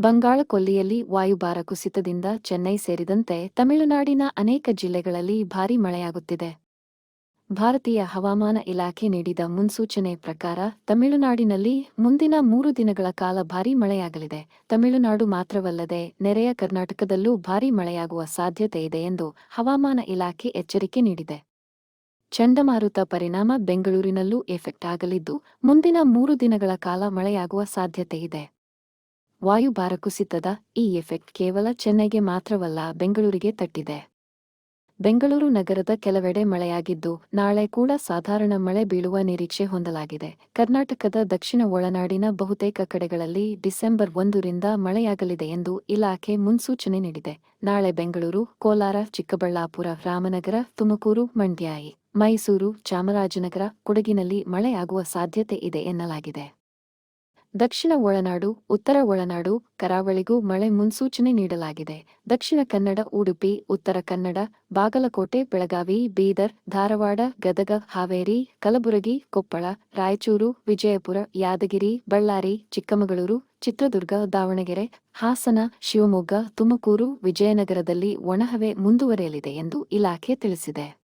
ಬಂಗಾಳ ಕೊಲ್ಲಿಯಲ್ಲಿ ವಾಯುಭಾರ ಕುಸಿತದಿಂದ ಚೆನ್ನೈ ಸೇರಿದಂತೆ ತಮಿಳುನಾಡಿನ ಅನೇಕ ಜಿಲ್ಲೆಗಳಲ್ಲಿ ಭಾರೀ ಮಳೆಯಾಗುತ್ತಿದೆ. ಭಾರತೀಯ ಹವಾಮಾನ ಇಲಾಖೆ ನೀಡಿದ ಮುನ್ಸೂಚನೆ ಪ್ರಕಾರ ತಮಿಳುನಾಡಿನಲ್ಲಿ ಮುಂದಿನ ಮೂರು ದಿನಗಳ ಕಾಲ ಭಾರೀ ಮಳೆಯಾಗಲಿದೆ. ತಮಿಳುನಾಡು ಮಾತ್ರವಲ್ಲದೆ ನೆರೆಯ ಕರ್ನಾಟಕದಲ್ಲೂ ಭಾರೀ ಮಳೆಯಾಗುವ ಸಾಧ್ಯತೆ ಇದೆ ಎಂದು ಹವಾಮಾನ ಇಲಾಖೆ ಎಚ್ಚರಿಕೆ ನೀಡಿದೆ. ಚಂಡಮಾರುತ ಪರಿಣಾಮ ಬೆಂಗಳೂರಿನಲ್ಲೂ ಎಫೆಕ್ಟ್ ಆಗಲಿದ್ದು ಮುಂದಿನ ಮೂರು ದಿನಗಳ ಕಾಲ ಮಳೆಯಾಗುವ ಸಾಧ್ಯತೆ ಇದೆ. ವಾಯುಭಾರ ಕುಸಿತದ ಈ ಎಫೆಕ್ಟ್ ಕೇವಲ ಚೆನ್ನೈಗೆ ಮಾತ್ರವಲ್ಲ ಬೆಂಗಳೂರಿಗೆ ತಟ್ಟಿದೆ. ಬೆಂಗಳೂರು ನಗರದ ಕೆಲವೆಡೆ ಮಳೆಯಾಗಿದ್ದು, ನಾಳೆ ಕೂಡ ಸಾಧಾರಣ ಮಳೆ ಬೀಳುವ ನಿರೀಕ್ಷೆ ಹೊಂದಲಾಗಿದೆ. ಕರ್ನಾಟಕದ ದಕ್ಷಿಣ ಒಳನಾಡಿನ ಬಹುತೇಕ ಕಡೆಗಳಲ್ಲಿ ಡಿಸೆಂಬರ್ ಒಂದರಿಂದ ಮಳೆಯಾಗಲಿದೆ ಎಂದು ಇಲಾಖೆ ಮುನ್ಸೂಚನೆ ನೀಡಿದೆ. ನಾಳೆ ಬೆಂಗಳೂರು, ಕೋಲಾರ, ಚಿಕ್ಕಬಳ್ಳಾಪುರ, ರಾಮನಗರ, ತುಮಕೂರು ಮಂಡ್ಯಾಯಿ ಮೈಸೂರು, ಚಾಮರಾಜನಗರ, ಕೊಡಗಿನಲ್ಲಿ ಮಳೆಯಾಗುವ ಸಾಧ್ಯತೆ ಇದೆ ಎನ್ನಲಾಗಿದೆ. ದಕ್ಷಿಣ ಒಳನಾಡು, ಉತ್ತರ ಒಳನಾಡು, ಕರಾವಳಿಗೂ ಮಳೆ ಮುನ್ಸೂಚನೆ ನೀಡಲಾಗಿದೆ. ದಕ್ಷಿಣ ಕನ್ನಡ, ಉಡುಪಿ, ಉತ್ತರ ಕನ್ನಡ, ಬಾಗಲಕೋಟೆ, ಬೆಳಗಾವಿ, ಬೀದರ್, ಧಾರವಾಡ, ಗದಗ, ಹಾವೇರಿ, ಕಲಬುರಗಿ, ಕೊಪ್ಪಳ, ರಾಯಚೂರು, ವಿಜಯಪುರ, ಯಾದಗಿರಿ, ಬಳ್ಳಾರಿ, ಚಿಕ್ಕಮಗಳೂರು, ಚಿತ್ರದುರ್ಗ, ದಾವಣಗೆರೆ, ಹಾಸನ, ಶಿವಮೊಗ್ಗ, ತುಮಕೂರು, ವಿಜಯನಗರದಲ್ಲಿ ಒಣಹವೆ ಮುಂದುವರೆಯಲಿದೆ ಎಂದು ಇಲಾಖೆ ತಿಳಿಸಿದೆ.